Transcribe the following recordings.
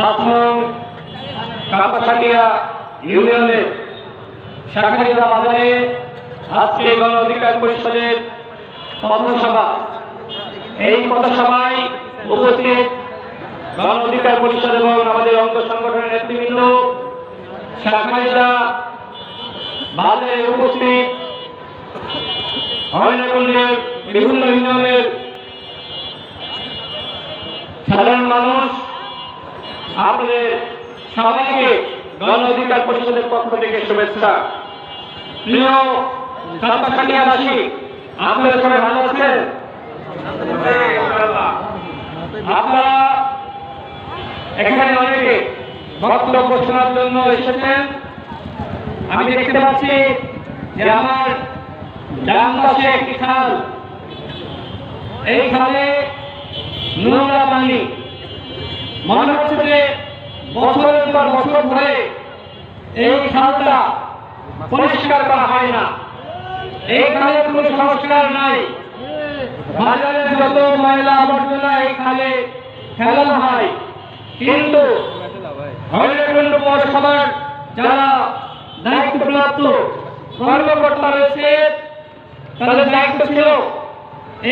আসমান কাপাসাটিয়া ইউনিয়নের শাখারিয়া বাজারে আজকে গণ অধিকার পরিষদের পথসভা এই পথসভায় উপস্থিত গণ অধিকার পরিষদ এবং আমাদের অঙ্গ সংগঠনের নেতৃবৃন্দ শাখারিয়া বাজারে উপস্থিত হরিণাকুণ্ডের বিভিন্ন ইউনিয়নের সাধারণ মানুষ আপনাদের সবাইকে গণ অধিকার পরিষদের পক্ষ থেকে শুভেচ্ছা। জন্য এসেছেন। আমি দেখতে পাচ্ছি যে আমার ডান পাশে একটি খাল। এই খালে নোংরা পানি মনে হচ্ছে যে বছরের পর বছর ধরে এই খালটা পরিষ্কার করা হয় না। এই খালে কোনো সংস্কার নাই। বাজারে যত ময়লা আবর্জনা এই খালে ফেলানো হয়, কিন্তু হরিণকুণ্ড পৌরসভার যারা দায়িত্বপ্রাপ্ত কর্মকর্তা রয়েছে, তাদের দায়িত্ব ছিল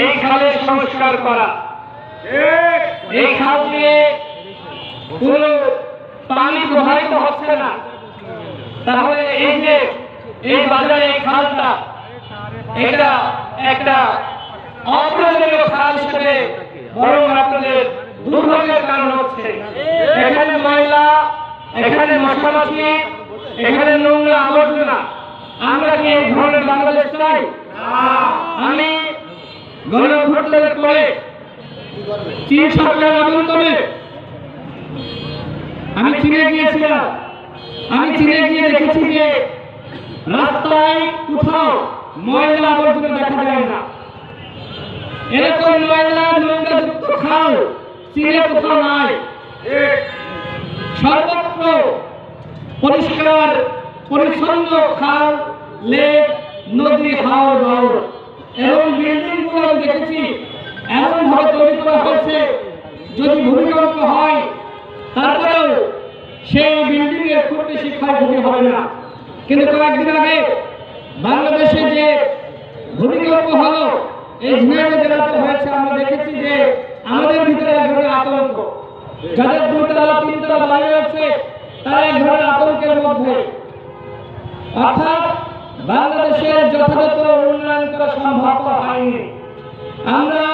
এই খালে সংস্কার করা। এই খাল দিয়ে কোন পানি প্রবাহিত হচ্ছে না। তাহলে এই যে এই বাজারে এই খালটা এটা একটা অপ্রয়োজনীয় খাল হিসেবে বরং আপনাদের দুর্ভোগের কারণ হচ্ছে। এখানে ময়লা এখানে মশামাছি এখানে নোংরা আবর্জনা। আমরা কি এই ধরনের বাংলাদেশ চাই? আমি গণভোটের পরে চীন সরকার আন্দোলনে আমি চীনে গিয়েছিলাম। আমি চিনে গিয়ে দেখেছি যে রাস্তায় কোথাও ময়লা আবর্জনা দেখা যায় না। এরকম ময়লা নোংরা যুক্ত খাল চীনে কোথাও নাই। সর্বত্র পরিষ্কার পরিচ্ছন্ন খাল লেক নদী হাওড় বাউড় এবং বিল্ডিংগুলো দেখেছি। এমন ভাবে তৈরি করা হয়েছে যদি ভূমিকম্প হয় তারপরেও সেই বিল্ডিং এর খুব বেশি ক্ষয়ক্ষতি হবে না। কিন্তু কয়েকদিন আগে বাংলাদেশে যে ভূমিকম্প হলো, এই ঝিনাইদহ জেলাতে হয়েছে, আমরা দেখেছি যে আমাদের ভিতরে এক ধরনের আতঙ্ক। যাদের দুতলা তিনতলা বাড়ি আছে তারা এক ধরনের আতঙ্কের মধ্যে। অর্থাৎ বাংলাদেশের যথাযথ উন্নয়ন করা সম্ভব হয়নি। আমরা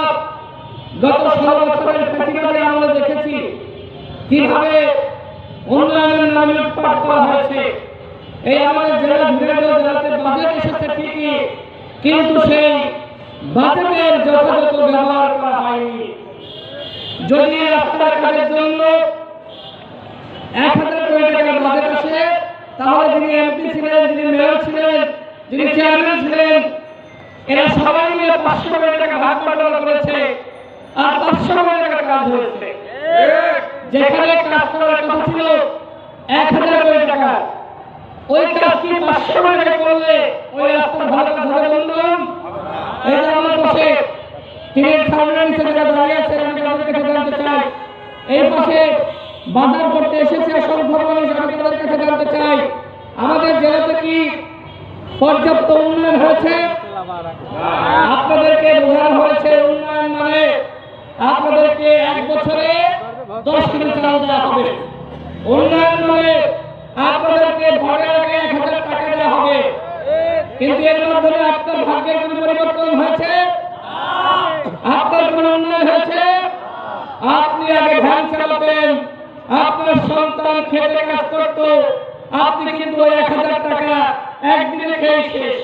গত ষোলো বছরের প্রতিবাদে আমরা দেখেছি কীভাবে উন্নয়নের নামে লুটপাট করা হয়েছে? এই আমাদের জেলা ঝিনাইদহ জেলাতে বাজেট এসেছে ঠিকই, কিন্তু সেই বাজেটের যথাযথ ব্যবহার করা হয়নি। যদি রাস্তার কাজের জন্য এক হাজার কোটি টাকার বাজেট আসে, তাহলে যিনি এমপি ছিলেন, যিনি মেয়র ছিলেন, যিনি চেয়ারম্যান ছিলেন, এরা সবাই মিলে পাঁচশো কোটি টাকা ভাগ বাটোয়ারা করেছে, আর পাঁচশো কোটি টাকা কাজ হয়েছে। যেখানে কাজ করার কথা ছিল এক হাজার কোটি টাকা। ওই কাজ কি পাঁচশো কোটি টাকা করলে ওই রাস্তার ভালো কাজ হবে বন্ধুগণ এই যে আমার পাশে ট্রেনের সামনে যারা দাঁড়িয়ে আছে আমি তাদের কাছে জানতে চাই। এই পাশে বাজার করতে এসেছে অসংখ্য মানুষ আমি তাদের কাছে জানতে চাই। আমাদের জেলাতে কি পর্যাপ্ত উন্নয়ন হয়েছে? আপনাদেরকে বোঝানো হয়েছে উন্নয়ন মানে আপনাদেরকে এক বছরে দশ কিলো চাল দেওয়া হবে। উন্নয়ন মানে আপনাদেরকে ভোটের আগে এক হাজার টাকা দেওয়া হবে। কিন্তু এর মাধ্যমে আপনার ভাগ্যের কোনো পরিবর্তন হয়েছে? আপনার কোনো উন্নয়ন হয়েছে? আপনি আগে ভ্যান চালাতেন, আপনার সন্তান খেতে কাজ করত, আপনি কিন্তু ওই এক হাজার টাকা একদিনে খেয়ে শেষ।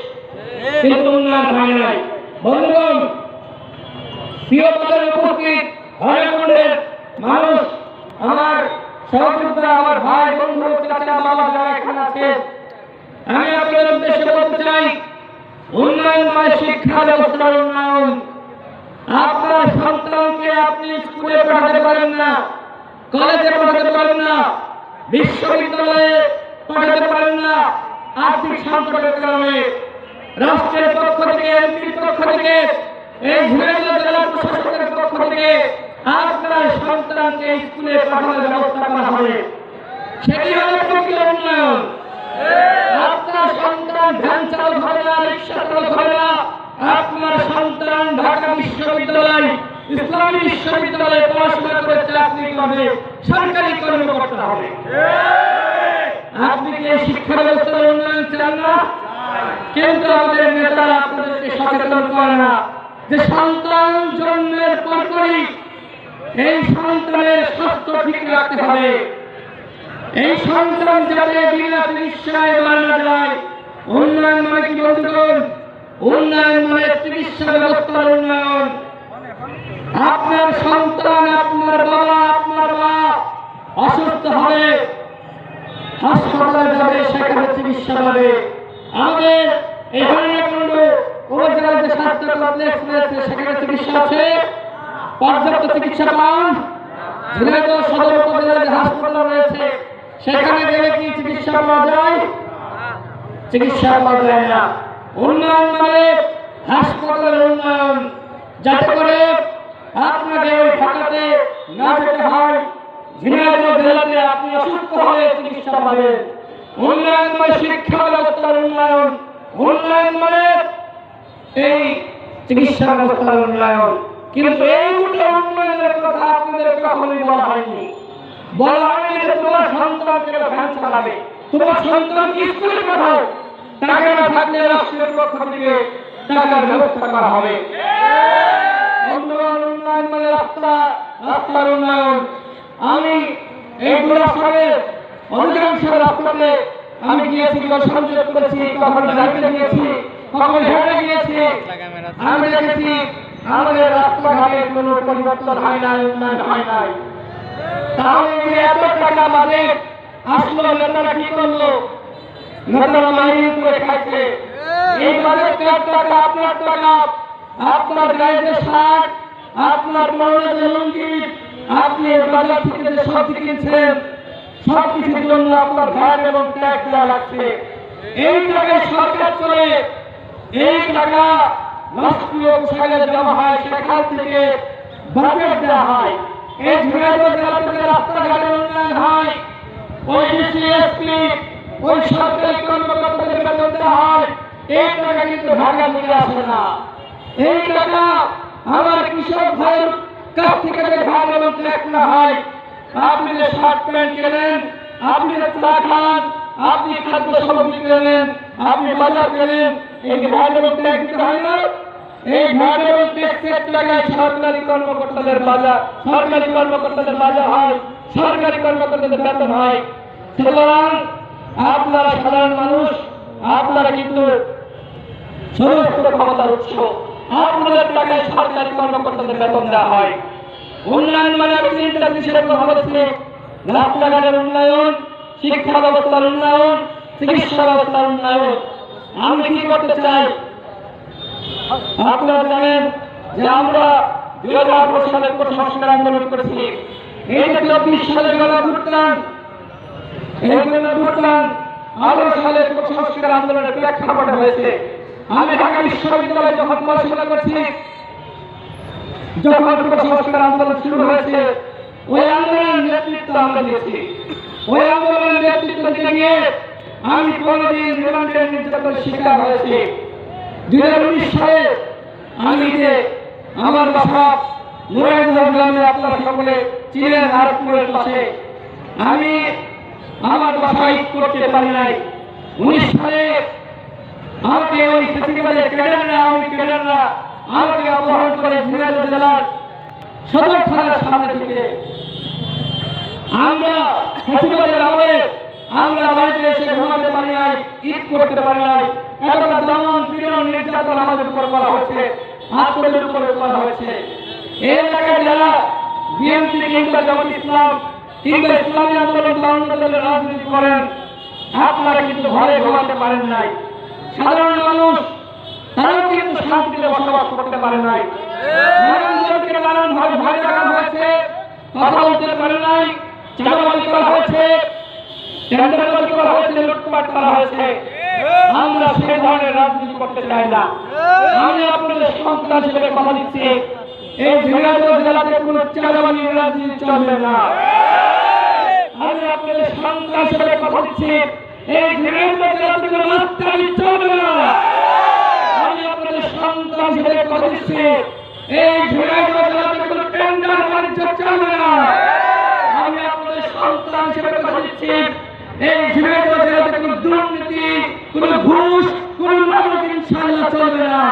কিন্তু উন্নয়ন হয় নাই। বন্ধুগণ, প্রিয় পদের উপস্থিত হরিকুণ্ডের মানুষ আমার সহযোদ্ধা আমার ভাই বন্ধু চাচা বাবা যারা এখানে আছে আমি আপনাদের উদ্দেশ্যে বলতে চাই উন্নয়ন মানে শিক্ষা ব্যবস্থার উন্নয়ন। আপনার সন্তানকে আপনি স্কুলে পাঠাতে পারেন না কলেজে পাঠাতে পারেন না বিশ্ববিদ্যালয়ে পাঠাতে পারেন না আর্থিক সংকটের কারণে। রাষ্ট্রের পক্ষ থেকে এমপির পক্ষ থেকে এই ঝিনাইদহ জেলা প্রশাসনের পক্ষ থেকে আপনার সন্তানকে স্কুলে পাঠানোর ব্যবস্থা করা হবে। সেটি হলো প্রকৃত উন্নয়ন। আপনার সন্তান ভ্যান চালক হবে না, রিক্সা চালক হবে না। আপনার সন্তান ঢাকা বিশ্ববিদ্যালয়, ইসলামী বিশ্ববিদ্যালয়ে পড়াশোনা করে চাকরি করবে, সরকারি কর্মকর্তা হবে। আপনি কি শিক্ষা ব্যবস্থার উন্নয়ন চান না? কিন্তু আমাদের নেতারা আপনাদেরকে সচেতন করে না যে সন্তান জন্মের পরপরই এই সন্তানের স্বাস্থ্য ঠিক রাখতে হবে। এই সন্তান যাতে বিনা চিকিৎসায় মারা যায়। উন্নয়ন মানে কি বন্ধুগণ? উন্নয়ন মানে চিকিৎসা ব্যবস্থার উন্নয়ন। আপনার সন্তান, আপনার বাবা, আপনার মা অসুস্থ হবে। হাসপাতালে যাবে, সেখানে চিকিৎসা পাবে। আমাদের এখানে কোনো উপজেলার যে স্বাস্থ্য কমপ্লেক্স রয়েছে সেখানে চিকিৎসা আছে পর্যাপ্ত চিকিৎসা পান। ঝিনাইদহ সদর উপজেলার যে হাসপাতাল রয়েছে, সেখানে গেলে কি চিকিৎসা পাওয়া যায়? চিকিৎসা পাওয়া যায় না। উন্নয়ন মানে হাসপাতালের উন্নয়ন। যাতে করে আপনাকে ওই ঢাকাতে না যেতে হয়। ঝিনাইদহ জেলাতে আপনি অসুস্থ হলে চিকিৎসা পাবেন। উন্নয়ন মানে শিক্ষা ব্যবস্থার উন্নয়ন। উন্নয়ন মানে এই চিকিৎসা ব্যবস্থার উন্নয়ন। কিন্তু এই দুটো উন্নয়নের কথা আপনাদের কখনোই বলা হয়নি। বলা হয়নি যে তোমার সন্তানকে ভ্যান চালাবে। তোমার সন্তানকে স্কুলে পাঠাও টাকা না থাকলে রাষ্ট্রের পক্ষ থেকে টাকার ব্যবস্থা করা হবে। বন্ধুগণ, উন্নয়ন মানে রাস্তা রাস্তার উন্নয়ন। আমি এই দুরাসনের অধিকাংশ রাস্তাতে আমি গিয়েছি সংযোগ করেছি কখন যাইতে গিয়েছি কখন হেঁটে গিয়েছি। আমি দেখেছি আমাদের রাস্তাঘাটের কোনো পরিবর্তন হয় নাই, উন্নয়ন হয় নাই। তাহলে এত টাকা বাজেট আসলো নেতারা কি করল? নেতারা মাইন করে খাইছে। এই বাজেট কার টাকা, আপনার টাকা, আপনার গায়ে শার্ট, আপনার পরনে যে আপনি বাজার থেকে যে সবজি কিনছেন সব কিছুর জন্য আপনার ভ্যাট এবং ট্যাক্স দেওয়া লাগছে। এই টাকায় সরকার চলে, এই টাকা রাষ্ট্রীয় কোষাগারে জমা হয়, সেখান থেকে বাজেট দেওয়া হয়। এই ঝুড়াইদহ জেলা থেকে উন্নয়ন হয়। ওই ডিসিএসপি ওই সরকারি কর্মকর্তাদের বেতন দেওয়া হয়। এই টাকা কিন্তু ঢাকা থেকে আমার কৃষক ভাইয়ের কাছ থেকে যে ভাগ ট্যাক্স না হয়, আপনি যে শার্ট প্যান্ট কেনেন, আপনি যে খান, আপনি খাদ্য সামগ্রী কেনেন, আপনি বাজার কেনেন এই ভাগ এবং ট্যাক্স হয় না। এই ভাগ এবং ট্যাক্সের টাকায় সরকারি কর্মকর্তাদের বাজার সরকারি কর্মকর্তাদের বাজার হয় সরকারি কর্মকর্তাদের বেতন হয়। সুতরাং আপনারা সাধারণ মানুষ আপনারা কিন্তু সমস্ত ক্ষমতার উৎস। আপনাদের টাকায় সরকারি কর্মকর্তাদের বেতন দেওয়া হয়। উন্নয়ন মানে আমি তিনটা বিষয়ের কথা বলছি। রাস্তাঘাটের উন্নয়ন শিক্ষা ব্যবস্থার উন্নয়ন চিকিৎসা ব্যবস্থার উন্নয়ন। আমি কি করতে চাই? আপনারা জানেন যে আমরা দুই হাজার আঠারো সালে কোটা সংস্কার আন্দোলন করেছি। এই যে চব্বিশ সালে গলা ঘুরতাম এই গলা ঘুরতাম আঠারো সালে কোটা সংস্কার আন্দোলনের প্রেক্ষাপটে হয়েছে। আমি ঢাকা বিশ্ববিদ্যালয়ে যখন পড়াশোনা করছি যখন কোটা সংস্কার আন্দোলন শুরু হয়েছে ওই আন্দোলনের নেতৃত্ব আমরা দিয়েছি। ওই আন্দোলনের নেতৃত্ব দিতে গিয়ে আমি কোনোদিন রিমান্ডের নির্যাতনের শিকার হয়েছি। দুই হাজার উনিশ সালে আমি যে আমার বাসা মুরাইদহ গ্রামে আপনারা সকলে চিনেন নারপুরের পাশে, আমি আমার বাসা বাসায় করতে পারি নাই। উনিশ সালে আমাকে ওই ফেসিবাদের ক্যাডাররা আমি ক্যাডাররা আমাকে অপহরণ করে ঝিনাইদহ জেলার সদর থানার সামনে থেকে। আমরা ফেসিবাদের আমলে আমরা বাড়িতে এসে ঘুমাতে পারি নাই, ঈদ করতে পারি নাই। এতটা দমন পীড়ন নির্যাতন আমাদের উপর করা হয়েছে আত্মদের উপর করা হয়েছে এই এলাকায় যারা বিএনপি কিংবা জামাত ইসলাম কিংবা ইসলামী আন্দোলন রাজনীতি করেন, আপনারা কিন্তু ঘরে ঘুমাতে পারেন নাই। সাধারণ মানুষ, তারাও কিন্তু শান্তিতে বসবাস করতে পারে নাই। হয়েছে, কথা বলতে পারে নাই, চাঁদাবাজি করা হয়েছে টেন্ডারবাজি করা হয়েছে, লুটপাট করা হয়েছে। আমরা সেই ধরনের রাজনীতি করতে চাই না। আমি আপনাদের সন্তান হিসেবে কথা দিচ্ছি। এই ঝিনাইদহ জেলাতে কোনো চালানি রাজনীতি চলবে না। আমি আপনাদের সন্ত্রাসের কথা দিচ্ছি। এই ঝিনাইদহ জেলাতে কোনো মাস্টারি চলবে না। আমি আপনাদের সন্ত্রাসের কথা দিচ্ছি। এই ঝিনাইদহ জেলাতে কোনো টেন্ডার বাণিজ্য চলবে না। আমি আপনাদের সন্ত্রাসের কথা দিচ্ছি। এই ঝিনাইদহ জেলাতে কোনো দুর্নীতি কোনো ঘুষ কোনো মাদক ইনশাআল্লাহ চলবে না।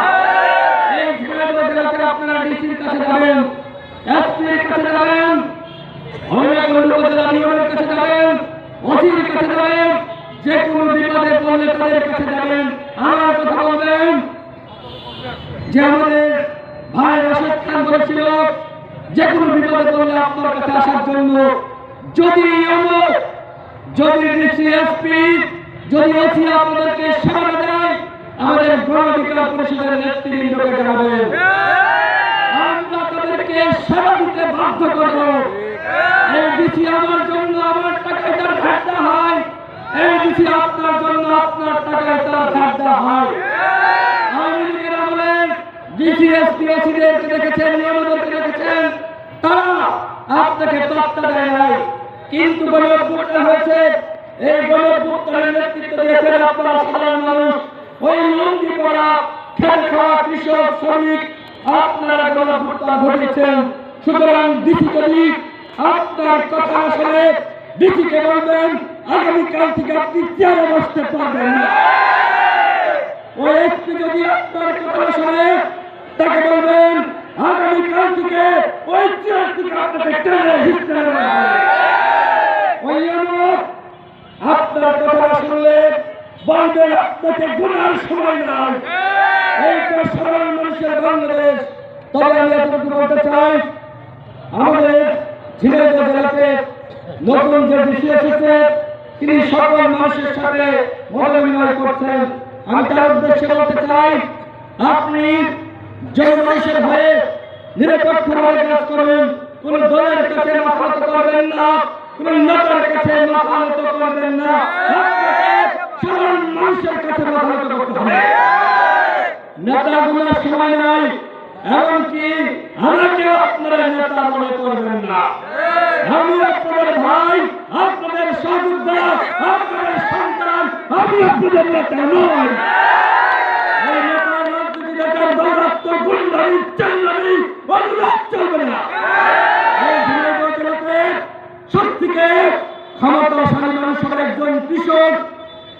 এই ঝিনাইদহ জেলাতে আপনারা ডিসির কাছে যাবেন এসপির কাছে যাবেন কাছে যে কোনো বিপদে পড়লে তাদের কাছে যাবেন। আমার কথা বলবেন যে ভাই রাশেদ বলেছিল যে কোনো বিপদে পড়লে আপনার কাছে আসার জন্য যদি ইয়নো, যদি ডিসিএসপি যদি ওসি আপনাদেরকে সেবা দেয় আমাদের গণ অধিকার পরিষদের নেতৃবৃন্দকে জানাবেন। আমরা তাদেরকে সেবা দিতে বাধ্য করব। এই আমার জন্য আমার টাকায় তার ঘাটতে হয়। এই ডিসি আপনার জন্য আপনার টাকায় তার ঘাটতে হয়। আওয়ামী লীগের আমলে ডিসিএসপি ওসিদেরকে দেখেছেন। তারা আপনাকে তত্ত্ব দেয় নাই। কিন্তু গণঅভ্যুত্থান হয়েছে, এই গণঅভ্যুত্থানের নেতৃত্ব দিয়েছেন আপনারা সাধারণ মানুষ। ওই লঙ্গি পড়া, খেতে খাওয়া কৃষক, শ্রমিক, আপনারা গণঅভ্যুত্থান ঘটিয়েছেন সুতরাং ডিসি আপনার কথা শুনে ডিসিকে বলবেন, আগামীকাল থেকে আপনি চেয়ারে বসতে পারবেন না। ওই এসপি যদি আপনার কথা শুনে তাকে বলবেন, আগামীকাল থেকে ওই চেয়ার থেকে আপনাকে টেনে হিসতে ওই জন্য আপনার কথা শুনলে বলবেন আপনাকে গুনার সময় নাই। এইটা সাধারণ মানুষের বাংলাদেশ। তবে আমি এতটুকু বলতে চাই, আমাদের ঝিনাইদহ জেলাতে নতুন যে ডিসি এসেছে, তিনি সকল মানুষের সাথে মত করছেন। আমি তার উদ্দেশ্যে বলতে চাই, আপনি জনমানুষের হয়ে নিরপেক্ষভাবে কাজ করবেন, কোন দলের কাছে মাথা করবেন না, কোন নেতার কাছে মাথা করবেন না। সাধারণ মানুষের কাছে মাথা করতে হবে নেতাগুলোর সময় নাই, এমনকি আমাকেও আপনারা নেতা মনে করবেন না। আমি আপনাদের ভাই, আপনাদের সহযোদ্ধা, আপনাদের সন্তান, আমি আপনাদের নেতা নয় এই নেতা রাজনীতি নেতার দৌরাত্ম গুন্ডামি চাল্লামি অনুরাগ চলবে না। এই ঝিনাইদহ জেলাতে সত্যিকে ক্ষমতাশালী মানুষের একজন কৃষক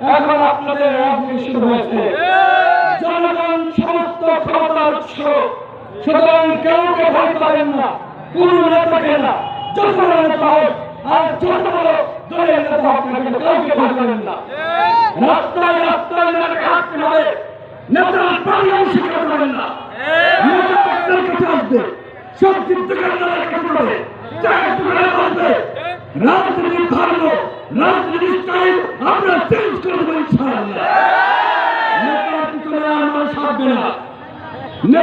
এখন আপনাদের রাজনীতি শুরু হয়েছে। জনগণ সমস্ত ক্ষমতার সুতরাং কেউকে ভয় পাবেন না, কোন নেতাকে না। যত নেতা হোক আর যত বড় দলের নেতা হোক না ভয় পাবেন না। রাস্তায় রাস্তায় নেতাকে হবে নেতার পানি অস্বীকার করবেন না। নেতা আপনার কাছে আসবে সবজির দোকানদারের কাছে আসবে রাজনীতির ধর্ম রাজনীতির স্টাইল আমরা চেঞ্জ করে দেবো ইনশাআল্লাহ। নেতার পিছনে না।